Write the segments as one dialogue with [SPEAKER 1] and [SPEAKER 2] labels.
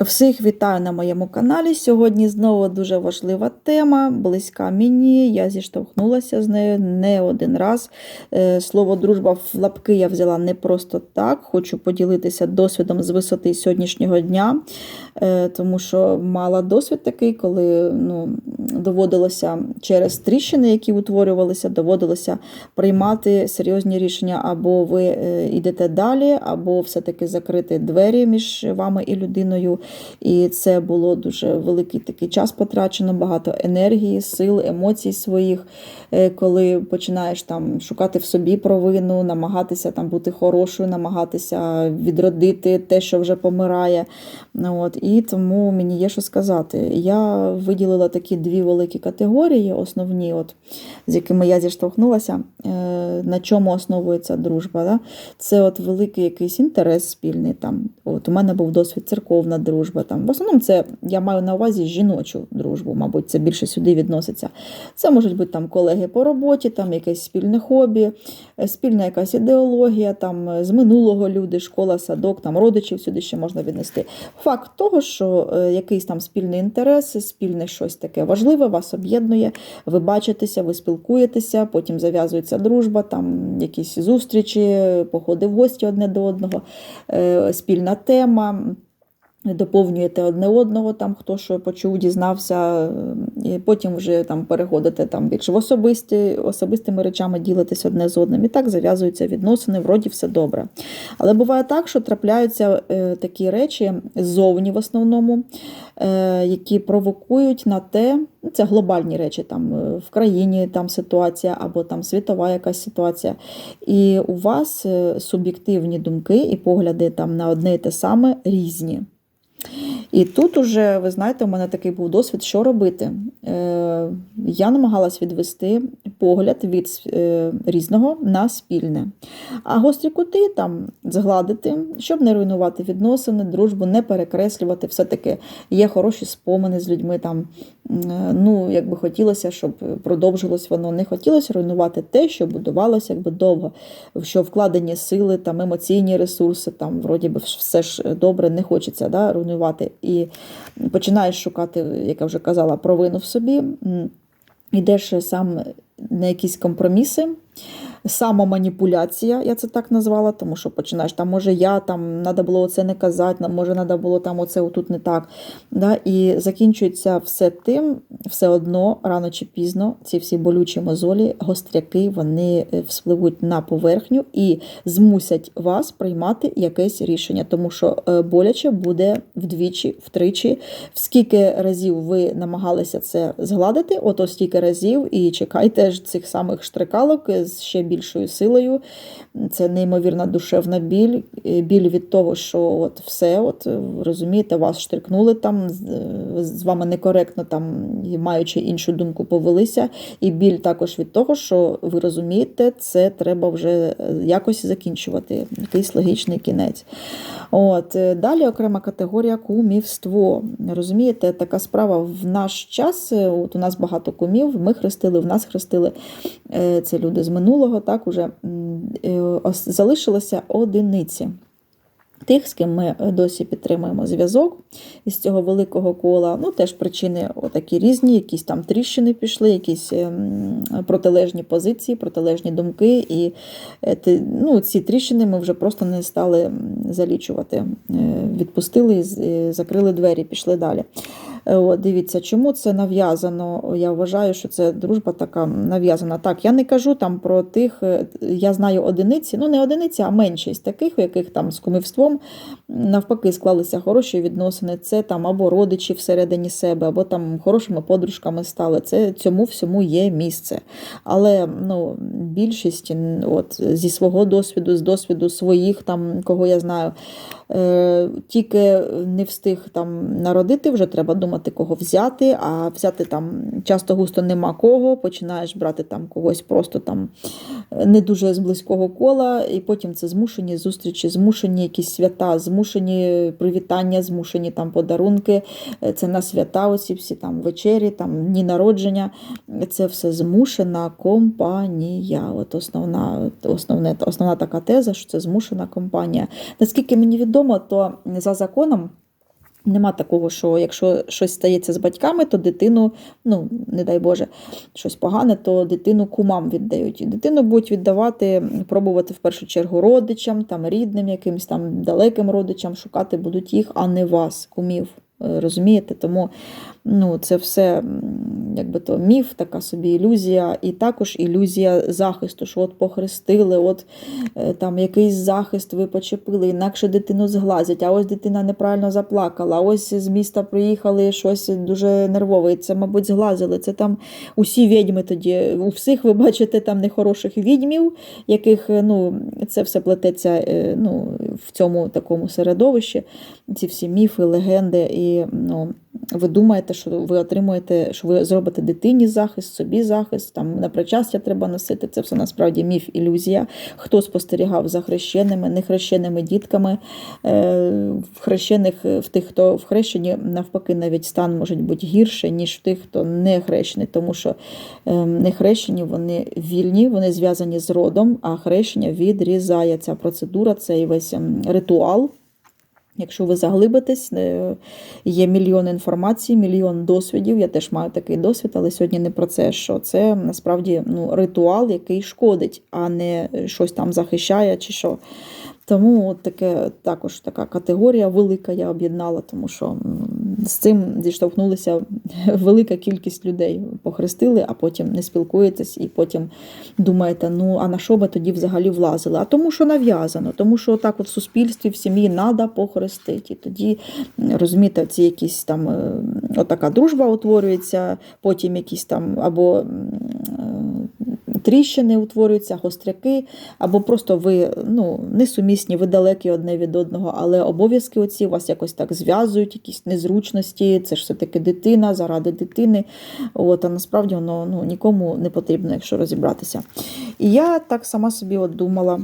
[SPEAKER 1] Всіх вітаю на моєму каналі. Сьогодні знову дуже важлива тема, близька мені. Я зіштовхнулася з нею не один раз. Е, Слово дружба в лапки я взяла не просто так. Хочу поділитися досвідом з висоти сьогоднішнього дня, е, тому що мала досвід такий, коли ну, доводилося через тріщини, які утворювалися, доводилося приймати серйозні рішення, або ви е, йдете далі, або все-таки закрити двері між вами і людиною. І це було дуже великий такий час потрачено, багато енергії, сил, емоцій своїх, е, коли починаєш там шукати в собі провину, намагатися там бути хорошою, намагатися відродити те, що вже помирає. От. І тому мені є що сказати. Я виділила такі дві великі категорії, основні, от, з якими я зіштовхнулася, е, на чому основується дружба. Да? Це от великий якийсь інтерес спільний. Там. От, У мене був досвід церковна дружба. Там. В основному це я маю на увазі жіночу дружбу, мабуть, це більше сюди відноситься. Це можуть бути там колеги по роботі, там якесь спільне хобі, е, спільна якась ідеологія, там е, з минулого люди, школа, садок, там родичів сюди ще можна віднести. Факт того, що е, якийсь там спільний інтерес, спільне щось таке важливе, вас об'єднує, ви бачитеся, ви спілкуєтеся, потім зав'язується дружба, там якісь зустрічі, походи в гості одне до одного, спільна тема. Доповнюєте одне одного, там хто що почув, дізнався, і потім вже там переходите там більше в особисті, особистими речами ділитесь одне з одним. І так зав'язуються відносини, вроді все добре. Але буває так, що трапляються е, такі речі ззовні в основному, е, які провокують на те, це глобальні речі, там е, в країні там ситуація або там світова якась ситуація. І у вас суб'єктивні думки і погляди там на одне і те саме різні. І тут уже, ви знаєте, у мене такий був досвід, що робити. Е, Я намагалась відвести погляд від е, різного на спільне. А гострі кути там згладити, щоб не руйнувати відносини, дружбу, не перекреслювати. Все-таки є хороші спомини з людьми. там, е, ну, Якби хотілося, щоб продовжилось воно. Не хотілося руйнувати те, що будувалося якби довго, що вкладені сили, там, емоційні ресурси, там, вроді би, все ж добре, не хочеться да, руйнувати. І починаєш шукати, як я вже казала, провину в собі, йдеш сам на якісь компроміси. Самоманіпуляція, я це так назвала, тому що починаєш, там, може, я там треба було це не казати, може, треба було там оце отут не так. Да? І закінчується все тим, все одно, рано чи пізно, ці всі болючі мозолі, гостряки, вони е, вспливуть на поверхню і змусять вас приймати якесь рішення, тому що е, боляче буде вдвічі, втричі. Скільки разів ви намагалися це згладити, ото стільки разів, і чекайте ж цих самих штрикалок з ще більшою силою. Це неймовірна душевна біль, біль від того, що от все, от розумієте, вас штрикнули там, з вами некоректно там, маючи іншу думку, повелися. І біль також від того, що ви розумієте, це треба вже якось закінчувати, якийсь логічний кінець. От. Далі окрема категорія кумівство. Розумієте, така справа в наш час. От У нас багато кумів, ми хрестили, в нас хрестили. Це люди з минулого, так уже залишилося одиниці. Тих, з ким ми досі підтримуємо зв'язок із цього великого кола, ну теж причини такі різні, якісь там тріщини пішли, якісь протилежні позиції, протилежні думки. І ну, ці тріщини ми вже просто не стали залічувати. Е, відпустили, закрили двері, пішли далі. Е, О, Дивіться, чому це нав'язано? Я вважаю, що це дружба така нав'язана. Так, я не кажу там про тих, е, я знаю одиниці, ну не одиниці, а меншість таких, у яких там з кумівством навпаки склалися хороші відносини. Це там або родичі всередині себе, або там хорошими подружками стали. Це Цьому всьому є місце. Але ну, більшість от, зі свого досвіду, з досвіду своїх, там, кого я знаю, е, тільки не встиг там народити, вже треба думати, кого взяти, а взяти там часто густо нема кого, починаєш брати там когось просто там не дуже з близького кола, і потім це змушені зустрічі, змушені якісь свята, змушені привітання, змушені там подарунки. Це на свята, оці всі там вечері, там дні народження. Це все змушена компанія. От основна, основне, основна така теза, що це змушена компанія. Наскільки мені відомо, то за законом. Нема такого, що якщо щось стається з батьками, то дитину, ну не дай Боже, щось погане, то дитину кумам віддають. І дитину будуть віддавати, пробувати в першу чергу родичам, там рідним, якимсь там далеким родичам, шукати будуть їх, а не вас, кумів. Е, Розумієте? Тому ну, це все якби то міф, така собі ілюзія, і також ілюзія захисту, що от похрестили, от е, там якийсь захист ви почепили, інакше дитину зглазять, а ось дитина неправильно заплакала, а ось з міста приїхали щось дуже нервове, це, мабуть, зглазили. Це там усі відьми тоді. У всіх ви бачите там нехороших відьмів, яких е, ну, це все плететься е, ну, в цьому такому середовищі, ці всі міфи, легенди. І ну, ви думаєте, що ви отримуєте, що ви зробите дитині захист, собі захист, там на причастя треба носити. Це все насправді міф, ілюзія. Хто спостерігав за хрещеними, нехрещеними дітками, е, в хрещених, в тих, хто в хрещені, навпаки, навіть стан може бути гірше, ніж в тих, хто не хрещений, тому що е, нехрещені вони вільні, вони зв'язані з родом, а хрещення відрізає ця процедура, цей весь ем, ритуал. Якщо ви заглибитесь, є мільйон інформації, мільйон досвідів. Я теж маю такий досвід, але сьогодні не про це. Що це насправді ну, ритуал, який шкодить, а не щось там захищає чи що. Тому от таке також така категорія велика я об'єднала, тому що з цим зіштовхнулися велика кількість людей. Похрестили, а потім не спілкуєтесь, і потім думаєте, ну а на що би тоді взагалі влазили? А тому, що нав'язано, тому що так от в суспільстві, в сім'ї треба похрестити. І тоді розумієте, ці якісь там е, отака дружба утворюється, потім якісь там або. Тріщини утворюються, гостряки, або просто ви ну, несумісні, ви далекі одне від одного, але обов'язки оці вас якось так зв'язують, якісь незручності, це ж все-таки дитина, заради дитини. От, а насправді воно ну, нікому не потрібно, якщо розібратися. І я так сама собі от думала.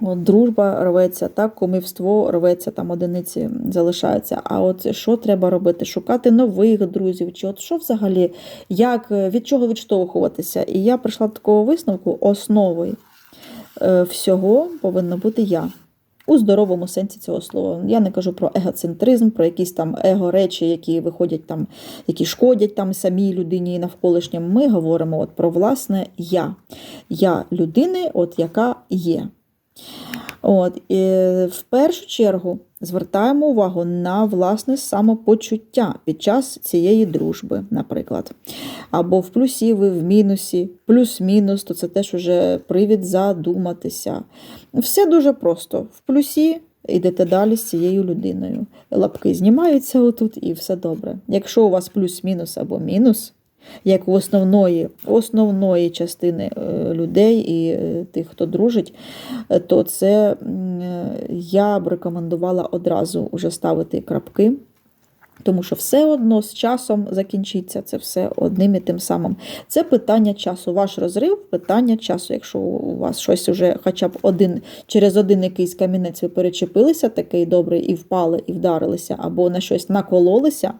[SPEAKER 1] От дружба рветься, так, кумівство рветься, там одиниці залишаються. А от що треба робити? Шукати нових друзів, чи от що взагалі, як, від чого відштовхуватися? І я прийшла до такого висновку, основою е, всього повинна бути я. У здоровому сенсі цього слова. Я не кажу про егоцентризм, про якісь там его-речі, які виходять там, які шкодять там самій людині і навколишнім. Ми говоримо от про власне я. Я людини, от яка є. От, і в першу чергу звертаємо увагу на власне самопочуття під час цієї дружби, наприклад. Або в плюсі ви в мінусі, плюс-мінус, то це теж уже привід задуматися. Все дуже просто. В плюсі йдете далі з цією людиною. Лапки знімаються отут і все добре. Якщо у вас плюс-мінус або мінус, як у основної, основної частини е, людей і е, тих, хто дружить, е, то це я б рекомендувала одразу вже ставити крапки. Тому що все одно з часом закінчиться це все одним і тим самим. Це питання часу. Ваш розрив питання часу. Якщо у вас щось уже хоча б один через один якийсь камінець ви перечепилися, такий добрий, і впали, і вдарилися, або на щось накололися,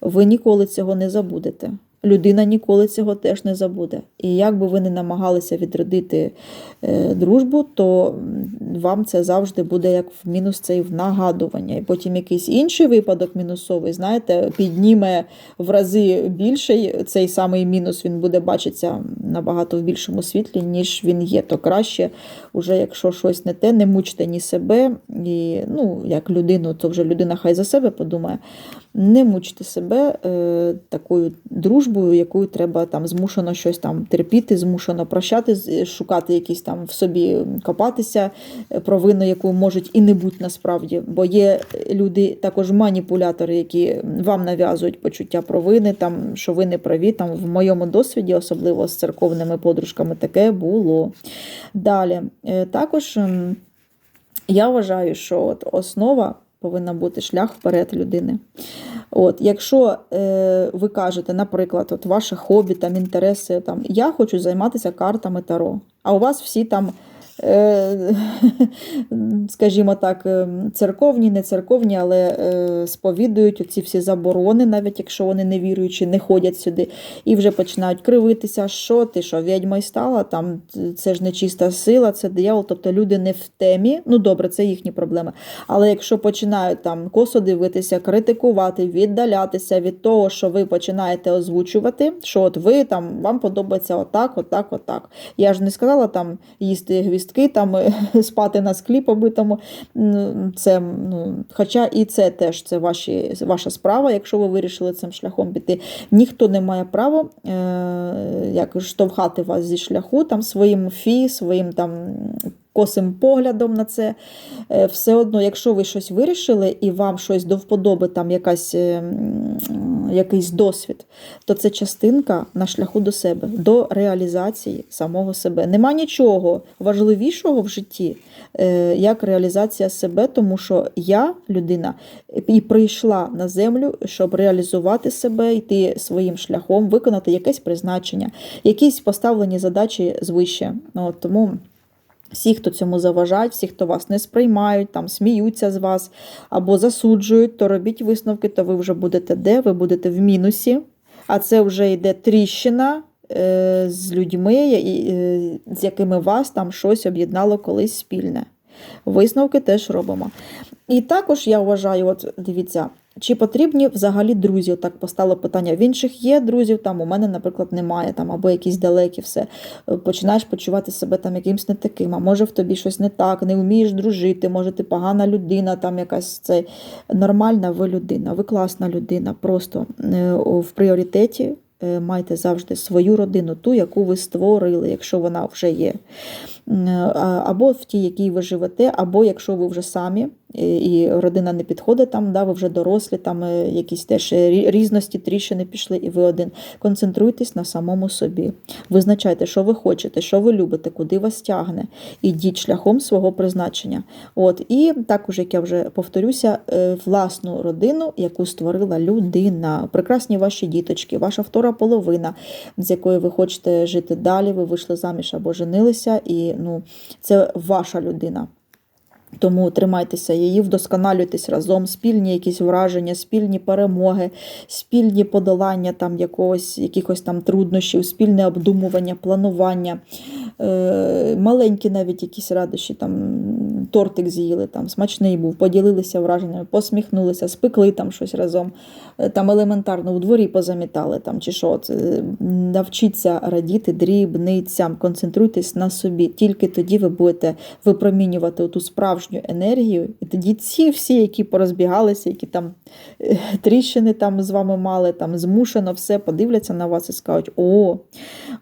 [SPEAKER 1] ви ніколи цього не забудете. Людина ніколи цього теж не забуде. І як би ви не намагалися відродити е, дружбу, то вам це завжди буде як в мінус цей в нагадування. І потім якийсь інший випадок мінусовий, знаєте, підніме в рази більший цей самий мінус, він буде бачитися набагато в більшому світлі, ніж він є. То краще, уже якщо щось не те, не мучте ні себе, і ну, як людину, то вже людина хай за себе подумає. Не мучте себе е, такою дружбою, якою треба там змушено щось там терпіти, змушено прощати, шукати якісь там в собі копатися, е, провину, яку можуть і не бути насправді. Бо є люди, також маніпулятори, які вам нав'язують почуття провини, там, що ви не праві. Там в моєму досвіді, особливо з церковними подружками, таке було. Далі, е, також. я вважаю, що от основа повинна бути шлях вперед людини. От, якщо е, ви кажете, наприклад, от ваше хобі, там, інтереси, там, я хочу займатися картами Таро, а у вас всі там скажімо так, е, церковні, не церковні, але е, сповідують оці всі заборони, навіть якщо вони не віруючі, не ходять сюди, і вже починають кривитися, що ти, що відьма й стала, там це ж не чиста сила, це диявол, тобто люди не в темі. Ну добре, це їхні проблеми. Але якщо починають там косо дивитися, критикувати, віддалятися від того, що ви починаєте озвучувати, що от ви там вам подобається отак, отак, отак. Я ж не сказала там їсти гвістки, там е, спати на склі побитому. Це, ну, хоча і це теж це ваші, ваша справа, якщо ви вирішили цим шляхом піти. Ніхто не має права е, як штовхати вас зі шляху там своїм фі, своїм там. Косим поглядом на це. Е, Все одно, якщо ви щось вирішили і вам щось до вподоби, там якась, е, якийсь досвід, то це частинка на шляху до себе, до реалізації самого себе. Нема нічого важливішого в житті, е, як реалізація себе, тому що я, людина, і прийшла на землю, щоб реалізувати себе, йти своїм шляхом, виконати якесь призначення, якісь поставлені задачі звище. От, тому. Всі, хто цьому заважають, всі, хто вас не сприймають, там сміються з вас або засуджують, то робіть висновки, то ви вже будете де? Ви будете в мінусі, а це вже йде тріщина е, з людьми, е, з якими вас там щось об'єднало колись спільне. Висновки теж робимо. І також я вважаю, от дивіться, чи потрібні взагалі друзі? Так постало питання. В інших є друзів, там у мене, наприклад, немає, там або якісь далекі, все. Е, Починаєш почувати себе там якимсь не таким, а може в тобі щось не так, не вмієш дружити, може ти погана людина, там якась це нормальна ви людина, ви класна людина. Просто е, в пріоритеті е, майте завжди свою родину, ту, яку ви створили, якщо вона вже є. Або в тій, якій ви живете, або якщо ви вже самі, і- родина не підходить там, да, ви вже дорослі, там е, якісь теж різності, тріщини пішли, і ви один. Концентруйтесь на самому собі. Визначайте, що ви хочете, що ви любите, куди вас тягне. Ідіть шляхом свого призначення. От. І також, як я вже повторюся, е, власну родину, яку створила людина. Прекрасні ваші діточки, ваша втора половина, з якою ви хочете жити далі, ви вийшли заміж або женилися, і ну, це ваша людина. Тому тримайтеся її, вдосконалюйтесь разом, спільні якісь враження, спільні перемоги, спільні подолання там якогось, якихось там труднощів, спільне обдумування, планування, маленькі навіть якісь радощі, там тортик з'їли, там смачний був, поділилися враженнями, посміхнулися, спекли там щось разом, е, там елементарно у дворі позамітали там чи що. Е, навчіться радіти дрібницям, концентруйтесь на собі. Тільки тоді ви будете випромінювати ту справжню енергію, і тоді ці всі, які порозбігалися, які там е, тріщини там з вами мали, там змушено все, подивляться на вас і скажуть: о,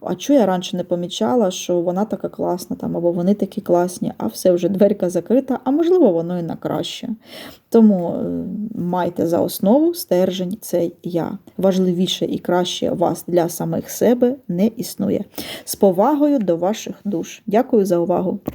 [SPEAKER 1] а чого я раніше не помічала, що вона така класна, там, або вони такі класні, а все вже дверка закрита, а можливо, воно і на краще. Тому е, майте за основу стержень цей я. Важливіше і краще вас для самих себе не існує. З повагою до ваших душ. Дякую за увагу.